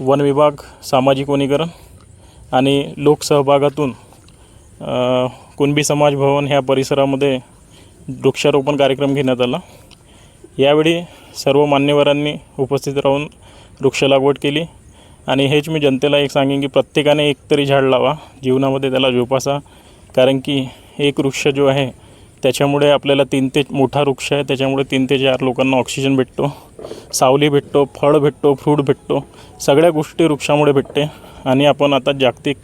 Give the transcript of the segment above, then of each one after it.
One विभाग सामाजिक वनीकरण आणि लोकसहभागातून कुणबी समाज भवन ह्या परिसरामध्ये वृक्षारोपण कार्यक्रम घेण्यात आला. यावेळी सर्व मान्यवरांनी उपस्थित राहून वृक्ष लागवड केली आणि हेच मी जनतेला एक सांगेन की प्रत्येकाने एक तरी झाड लावा जीवनामध्ये त्याला जोपासा कारण की एक वृक्ष जो आहे त्याच्यामुळे आपल्याला तीन ते मोठा वृक्ष आहे. त्याच्यामुळे तीन ते चार लोकांना ऑक्सिजन भेटतो. सावली भेटतो फळ भेटतो फ्रूट भेटतो. सगळ्या गोष्टी वृक्षामुळे भेटते. आणि आपण आता जागतिक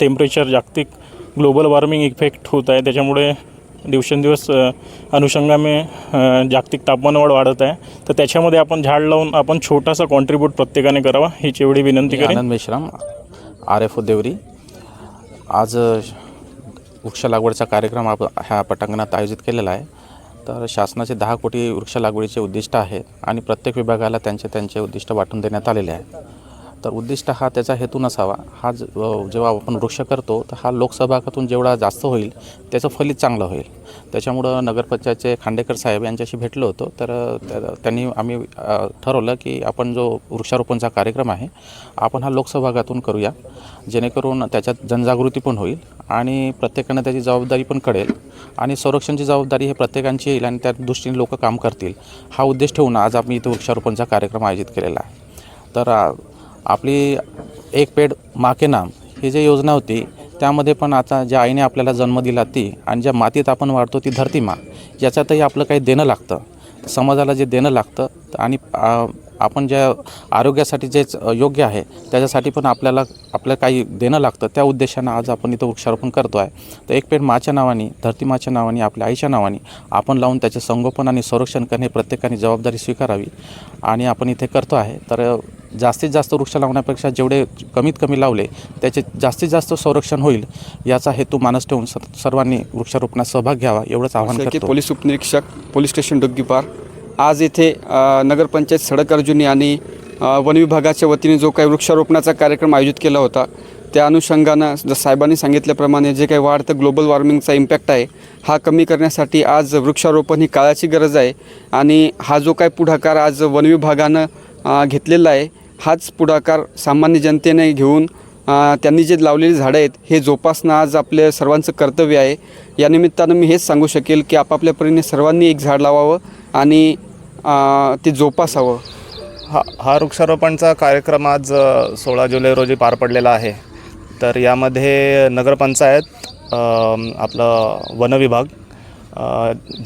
टेम्परेचर जागतिक ग्लोबल वॉर्मिंग इफेक्ट होत आहे. त्याच्यामुळे दिवसेंदिवस अनुषंगाने जागतिक तापमानवाढ वाढत आहे. तर त्याच्यामध्ये आपण झाड लावून आपण छोटासा कॉन्ट्रीब्यूट प्रत्येकाने करावा हीच एवढी विनंती करेन. Anand Meshram R F O Deori. आज वृक्ष लागवडचा कार्यक्रम आप ह्या पटांगणात आयोजित केलेला आहे. तर शासनाचे दहा कोटी वृक्ष लागवडीचे उद्दिष्ट आहे आणि प्रत्येक विभागाला त्यांचे त्यांचे उद्दिष्ट वाटून देण्यात आलेले आहे तर उद्दिष्ट हा त्याचा हेतू नसावा. हा ज जेव्हा आपण वृक्ष करतो तर हा लोकसहभागातून जेवढा जास्त होईल त्याचं फलित चांगलं होईल. त्याच्यामुळं नगरपंचायतचे खांडेकर साहेब यांच्याशी भेटलो होतो. तर त्या- त्यांनी आम्ही ठरवलं की आपण जो वृक्षारोपणचा कार्यक्रम आहे आपण हा लोकसहभागातून करूया. जेणेकरून त्याच्यात जनजागृती पण होईल आणि प्रत्येकांना त्याची जबाबदारी पण कळेल. आणि संरक्षणची जबाबदारी हे प्रत्येकांची येईल आणि त्या दृष्टीने लोक काम करतील. हा उद्देश ठेवून आज आम्ही इथं वृक्षारोपणचा कार्यक्रम आयोजित केलेला आहे. तर आपली एक पेड माके नाम ही जी योजना होती त्यामध्ये पण आता ज्या आईने आपल्याला जन्म दिला ती आणि ज्या मातीत आपण वाढतो ती धरती मा याच्यातही आपलं काही देणं लागतं. समाजाला जे देणं लागतं आणि आपण ज्या आरोग्यासाठी जे योग्य आहे त्याच्यासाठी पण आपल्याला आपल्याला काही देणं लागतं त्या उद्देशानं आज आपण इथं वृक्षारोपण करतो आहे. तर एक पेड माच्या नावाने धरती माच्या नावाने आपल्या आईच्या नावाने आपण लावून त्याचे संगोपन आणि संरक्षण करणे प्रत्येकाने जबाबदारी स्वीकारावी. आणि आपण इथे करतो आहे. तर जास्तीत जास्त वृक्ष लावण्यापेक्षा जेवढे कमीत कमी लावले त्याचे जास्तीत जास्त संरक्षण होईल याचा हेतू मानस ठेवून स- सर्वांनी वृक्षारोपणात सहभाग घ्यावा एवढंच आवाहन की करतो. पोलीस उपनिरीक्षक पोलीस स्टेशन डुग्गीपार. आज येथे नगरपंचायत सडक अर्जुनी आणि वन विभागाच्या वतीने जो काही वृक्षारोपणाचा कार्यक्रम आयोजित केला होता त्या अनुषंगानं जर साहेबांनी सांगितल्याप्रमाणे जे काही वाढतं ग्लोबल वॉर्मिंगचा इम्पॅक्ट आहे हा कमी करण्यासाठी आज वृक्षारोपण ही काळाची गरज आहे. आणि हा जो काही पुढाकार आज वन विभागानं घेतलेला आहे हाच पुढाकार सामान्य जनतेने घेऊन त्यांनी जे लावलेली झाडं आहेत हे जोपासणं आज आपल्या सर्वांचं कर्तव्य आहे. या निमित्तानं मी हेच सांगू शकेल की आपापल्या परीने सर्वांनी एक झाड लावावं आणि ते जोपासावं. हा हा वृक्षारोपणचा कार्यक्रम आज सोळा जुलै रोजी पार पडलेला आहे. तर यामध्ये नगरपंचायत आपलं वनविभाग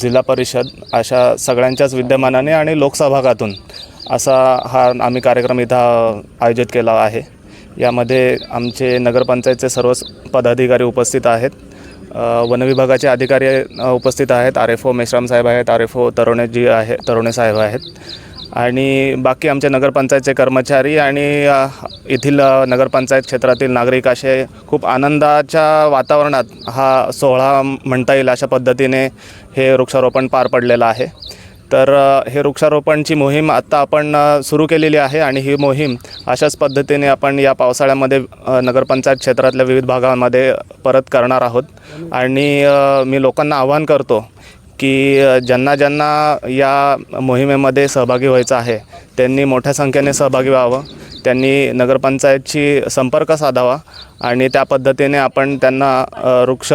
जिल्हा परिषद अशा सगळ्यांच्याच विद्यमानाने आणि लोकसहभागातून असा हा आम्ही कार्यक्रम इथं आयोजित केला आहे. यामध्ये आमचे नगरपंचायतचे सर्व पदाधिकारी उपस्थित आहेत. वनविभागाचे अधिकारी उपस्थित आहेत. आर एफ ओ मेश्राम साहेब आहेत आर एफ ओ तरुणेजी आहे तरुणे साहेब आहेत. आणि बाकी आमचे नगरपंचायतचे कर्मचारी आणि येथील नगरपंचायत क्षेत्रातील नागरिक असे खूप आनंदाच्या वातावरणात हा सोहळा म्हणता येईल अशा पद्धतीने हे वृक्षारोपण पार पडलेलं आहे. तर हे वृक्षारोपणची मोहीम आत्ता आपण सुरू केलेली आहे आणि ही मोहीम अशाच पद्धतीने आपण या पावसाळ्यामध्ये नगरपंचायत क्षेत्रातल्या विविध भागामध्ये परत करणार आहोत. आणि मी लोकांना आवाहन करतो की ज्यांना ज्यांना या मोहिमेमध्ये सहभागी व्हायचं आहे त्यांनी मोठ्या संख्येने सहभागी व्हावं त्यांनी नगरपंचायतशी संपर्क साधावा आणि त्या पद्धतीने आपण त्यांना वृक्ष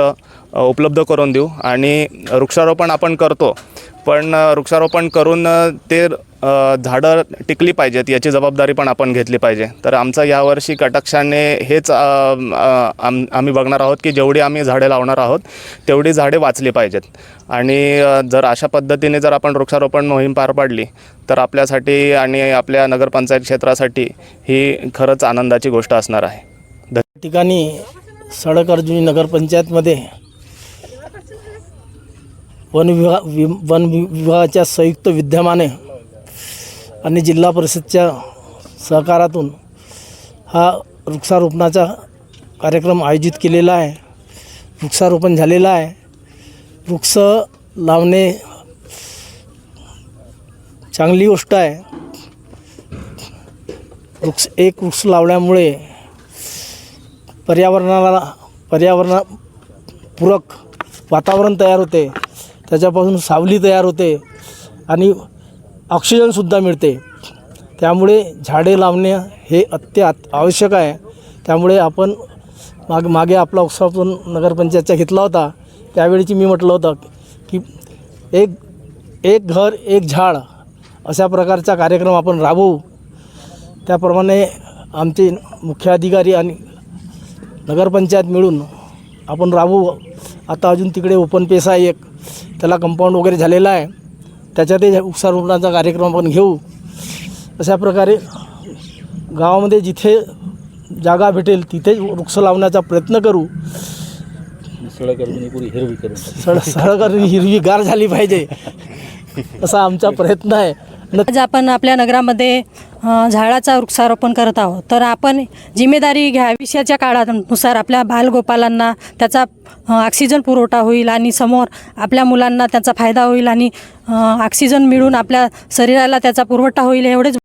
उपलब्ध करून देऊ. आणि वृक्षारोपण आपण करतो. पण वृक्षारोपण करून ते झाडं टिकली पाहिजेत याची जबाबदारी पण आपण घेतली पाहिजे. तर आमचं यावर्षी कटाक्षाने हेच आम आम्ही बघणार आहोत की जेवढी आम्ही झाडे लावणार आहोत तेवढी झाडे वाचली पाहिजेत. आणि जर अशा पद्धतीने जर आपण वृक्षारोपण मोहीम पार पाडली तर आपल्यासाठी आणि आपल्या नगरपंचायत क्षेत्रासाठी ही खरंच आनंदाची गोष्ट असणार आहे. ठिकाणी सडक अर्जुनी नगरपंचायतमध्ये वन विभाग वि वन विभागाच्या संयुक्त विद्यमाने आणि जिल्हा परिषदच्या सहकारातून हा वृक्षारोपणाचा कार्यक्रम आयोजित केलेला आहे. वृक्षारोपण झालेलं आहे. वृक्ष लावणे चांगली गोष्ट आहे. वृक्ष एक वृक्ष लावल्यामुळे पर्यावरणाला पर्यावरणापूरक वातावरण तयार होते. त्याच्यापासून सावली तयार होते आणि ऑक्सिजनसुद्धा मिळते. त्यामुळे झाडे लावणे हे अत्यात आवश्यक आहे. त्यामुळे आपण माग मागे आपला उत्सव नगरपंचायतचा घेतला होता. त्यावेळीची मी म्हटलं होतं की एक एक घर एक झाड अशा प्रकारचा कार्यक्रम आपण राबवू. त्याप्रमाणे आमचे मुख्य अधिकारी आणि नगरपंचायत मिळून आपण राबवू. आता अजून तिकडे ओपन पेस आहे एक. त्याला कंपाऊंड वगैरे झालेला आहे. त्याच्यातही वृक्षारोपणाचा कार्यक्रम आपण घेऊ. अशा प्रकारे गावामध्ये जिथे जागा भेटेल तिथेच वृक्ष लावण्याचा प्रयत्न करू. सड सडक हिरवीगार झाली पाहिजे. असा आमचा प्रयत्न आहे. न आज आपण आपल्या नगरामध्ये झाडाचा वृक्षारोपण करत आहोत. तर आपण जिम्मेदारी घ्या. विषयाच्या काळानुसार आपल्या बालगोपालांना त्याचा ऑक्सिजन पुरवठा होईल आणि समोर आपल्या मुलांना त्याचा फायदा होईल आणि ऑक्सिजन मिळून आपल्या शरीराला त्याचा पुरवठा होईल एवढेच